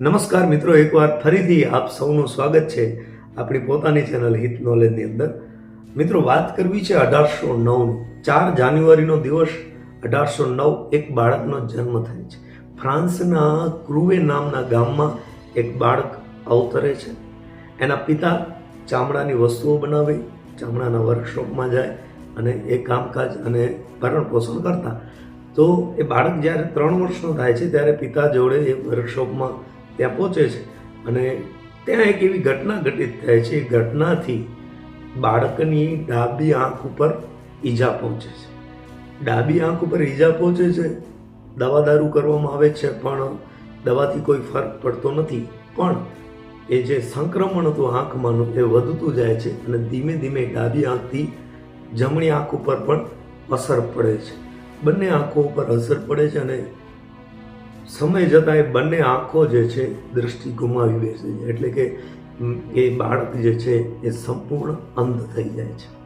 નમસ્કાર મિત્રો, એકવાર ફરીથી આપ સૌનું સ્વાગત છે આપણી પોતાની ચેનલ હિત નોલેજની અંદર. મિત્રો, વાત કરવી છે અઢારસો નવની. ચાર જાન્યુઆરીનો દિવસ, અઢારસો નવ એક બાળકનો જન્મ થાય છે. ફ્રાન્સના ક્રુવે નામના ગામમાં એક બાળક અવતરે છે. એના પિતા ચામડાની વસ્તુઓ બનાવે, ચામડાના વર્કશોપમાં જાય અને એ કામકાજ અને ભરણ પોષણ કરતા. તો એ બાળક જ્યારે ત્રણ વર્ષનો થાય છે, ત્યારે પિતા જોડે એ વર્કશોપમાં ત્યાં પહોંચે છે. અને ત્યાં એક એવી ઘટના ઘટિત થાય છે, એ ઘટનાથી બાળકની ડાબી આંખ ઉપર ઈજા પહોંચે છે. ડાબી આંખ ઉપર ઈજા પહોંચે છે, દવા દારૂ કરવામાં આવે છે, પણ દવાથી કોઈ ફરક પડતો નથી. પણ એ જે સંક્રમણ હતું આંખમાંનું એ વધતું જાય છે અને ધીમે ધીમે ડાબી આંખથી જમણી આંખ ઉપર પણ અસર પડે છે. બંને આંખો ઉપર અસર પડે છે અને સમય જતાં એ બંને આંખો જે છે દૃષ્ટિ ગુમાવી બેસે છે. એટલે કે એ બાળક જે છે એ સંપૂર્ણ અંધ થઈ જાય છે.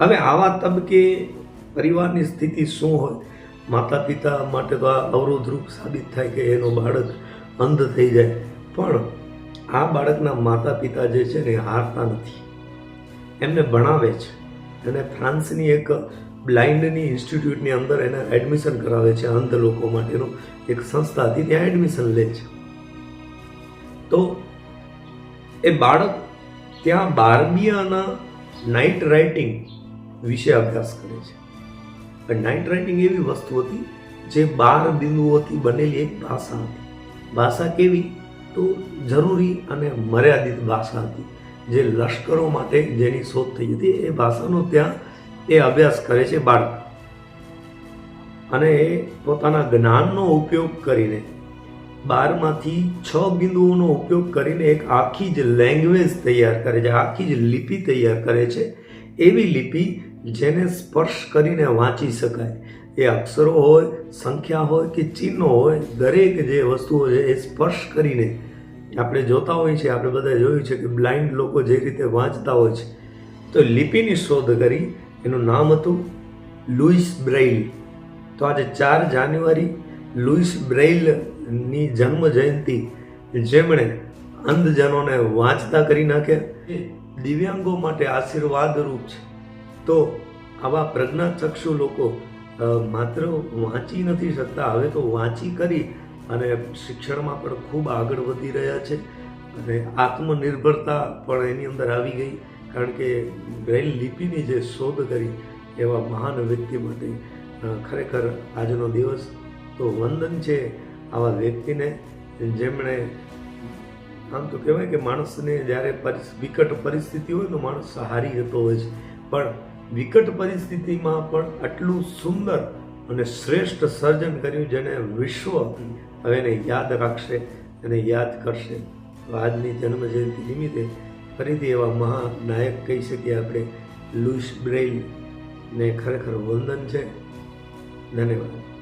હવે આવા તબકે પરિવારની સ્થિતિ શું હોય? માતા પિતા માટે તો આ અવરોધરૂપ સાબિત થાય કે એનો બાળક અંધ થઈ જાય. પણ આ બાળકના માતા પિતા જે છે ને હારતા નથી. એમને ભણાવે છે. અને ફ્રાન્સની એક બ્લાઇન્ડની ઇન્સ્ટિટ્યૂટની અંદર એને એડમિશન કરાવે છે અંધ લોકો માટેનું. એક સંસ્થા હતી, ત્યાં એડમિશન લે છે. તો એ બાળક ત્યાં બારબિયાના નાઇટ રાઇટિંગ વિશે અભ્યાસ કરે છે. નાઇટ રાઇટિંગ એવી વસ્તુ હતી જે બાર બિંદુઓથી બનેલી એક ભાષા હતી. ભાષા કેવી? તો જરૂરી અને મર્યાદિત ભાષા હતી. જે લશ્કરો માટે જેની શોધ થઈ હતી એ ભાષાનો ત્યાં એ અભ્યાસ કરે છે બાળક. અને એ પોતાના જ્ઞાનનો ઉપયોગ કરીને, બારમાંથી છ બિંદુઓનો ઉપયોગ કરીને એક આખી જ લેંગ્વેજ તૈયાર કરે છે, આખી જ લિપિ તૈયાર કરે છે. એવી લિપિ જેને સ્પર્શ કરીને વાંચી શકાય. એ અક્ષરો હોય, સંખ્યા હોય કે ચિહ્નો હોય, દરેક જે વસ્તુઓ છે એ સ્પર્શ કરીને આપણે જોતા હોઈએ છીએ, આપણે બધા જોયું છે કે બ્લાઇન્ડ લોકો જે રીતે વાંચતા હોય છે. તો લિપિની શોધ કરી એનું નામ હતું લુઈસ બ્રેઇલ. તો આજે ચાર જાન્યુઆરી લુઈસ બ્રેઇલની જન્મ જયંતિ, જેમણે અંધજનોને વાંચતા કરી નાખ્યા. દિવ્યાંગો માટે આશીર્વાદરૂપ છે. તો આવા પ્રજ્ઞાચક્ષુ લોકો માત્ર વાંચી નથી શકતા, હવે તો વાંચી કરી અને શિક્ષણમાં પણ ખૂબ આગળ વધી રહ્યા છે. અને આત્મનિર્ભરતા પણ એની અંદર આવી ગઈ. કારણ કે બ્રેલ લિપિની જે શોધ કરી એવા મહાન વ્યક્તિ માટે ખરેખર આજનો દિવસ તો વંદન છે આવા વ્યક્તિને, જેમણે આમ તો કહેવાય કે માણસને જ્યારે વિકટ પરિસ્થિતિ હોય તો માણસ હારી જતો હોય છે. પણ વિકટ પરિસ્થિતિમાં પણ આટલું સુંદર અને શ્રેષ્ઠ સર્જન કર્યું જેને વિશ્વ હવે એને યાદ રાખશે અને યાદ કરશે. આજની જન્મ જયંતિ નિમિત્તે ફરીથી એવા મહાનાયક કહી શકીએ આપણે. લુઈસ બ્રેઇલને ખરેખર વંદન છે. ધન્યવાદ.